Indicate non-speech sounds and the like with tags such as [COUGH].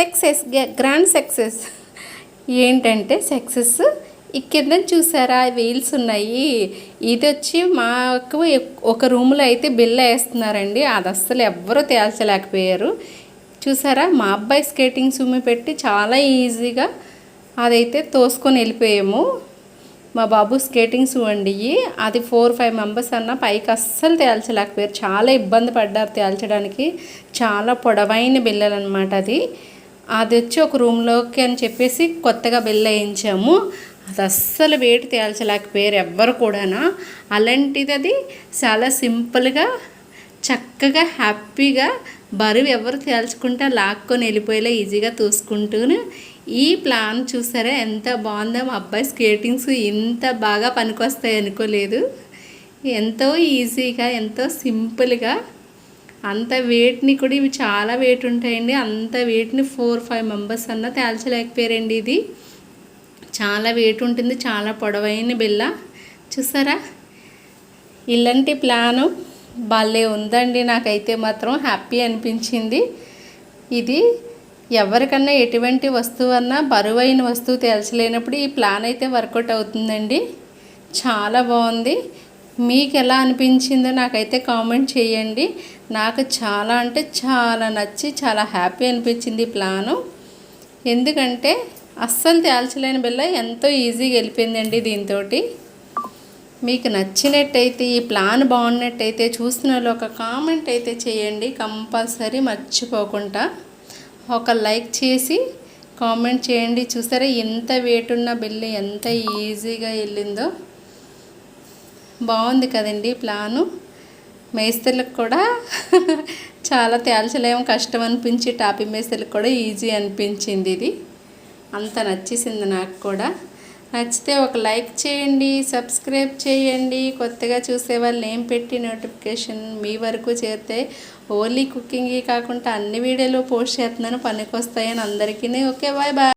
Success grand success. ఏంటంటే success ఇక్కడ కింద చూసారా వీల్స్ ఉన్నాయి. ఇది వచ్చి మాకు ఒక రూమ్లో అయితే బిల్ వేస్తున్నారండి. అది అస్సలు ఎవ్వరూ తేల్చలేకపోయారు. చూసారా మా అబ్బాయి స్కేటింగ్ సుమ్మి పెట్టి చాలా ఈజీగా అదైతే తోసుకొని వెళ్ళిపోయాము. మా బాబు స్కేటింగ్ సూ అండి అది ఫోర్ ఫైవ్ మెంబర్స్ అన్న పైకి అస్సలు తేల్చలేకపోయారు. చాలా ఇబ్బంది పడ్డారు తేల్చడానికి. చాలా పొడవైన బిల్లలు అనమాట అది. అది వచ్చి ఒక రూమ్లోకి అని చెప్పేసి కొత్తగా బిల్ వేయించాము. అది అస్సలు వేడి తేల్చలేకపోయారు ఎవ్వరు కూడానా. అలాంటిది అది చాలా సింపుల్గా చక్కగా హ్యాపీగా బరువు ఎవరు తేల్చుకుంటే లాక్కొని వెళ్ళిపోయేలా ఈజీగా తూసుకుంటూనే ఈ ప్లాన్ చూసారా? ఎంత బాగుందో మా అబ్బాయి స్కేటింగ్స్ ఇంత బాగా పనికొస్తాయి అనుకోలేదు. ఎంతో ఈజీగా ఎంతో సింపుల్గా అంత వెయిట్ని కూడా ఇవి చాలా వెయిట్ ఉంటాయండి. అంత వెయిట్ని ఫోర్ ఫైవ్ మెంబర్స్ అన్న తేల్చలేకపోయారండి ఇది. చాలా వెయిట్ ఉంటుంది చాలా పొడవైన బిల్ల చూసారా? ఇలాంటి ప్లాను భలే ఉందండి. నాకైతే మాత్రం హ్యాపీ అనిపించింది. ఇది ఎవరికన్నా ఎటువంటి వస్తువు అన్నా బరువైన వస్తువు తేల్చలేనప్పుడు ఈ ప్లాన్ అయితే వర్కౌట్ అవుతుందండి. చాలా బాగుంది. మీకు ఎలా అనిపించిందో నాకైతే కామెంట్ చేయండి. నాకు చాలా అంటే చాలా నచ్చి చాలా హ్యాపీ అనిపించింది ఈ ప్లాను. ఎందుకంటే అస్సలు తేల్చలేని బిల్ల ఎంతో ఈజీగా వెళ్ళిపోయిందండి దీంతో మీకు నచ్చినట్టయితే ఈ ప్లాన్ బాగున్నట్టయితే చూస్తున్న వాళ్ళు ఒక కామెంట్ అయితే చేయండి. కంపల్సరీ మర్చిపోకుండా ఒక లైక్ చేసి కామెంట్ చేయండి. చూసారా ఎంత వెయిట్ ఉన్న బిల్లు ఎంత ఈజీగా వెళ్ళిందో. బాగుంది కదండి ప్లాను. మేస్త్రులకు కూడా [LAUGHS] చాలా తేల్చలేము కష్టం అనిపించి టాపీ మేస్త్రులకు కూడా ఈజీ అనిపించింది ఇది. అంత నచ్చేసింది నాకు కూడా. నచ్చితే ఒక లైక్ చేయండి సబ్స్క్రైబ్ చేయండి. కొత్తగా చూసే వాళ్ళు ఏం పెట్టి నోటిఫికేషన్ మీ వరకు చేరితే ఓన్లీ కుకింగ్ కాకుండా అన్ని వీడియోలు పోస్ట్ చేస్తున్నాను పనికి వస్తాయని అందరికీ. Okay bye bye.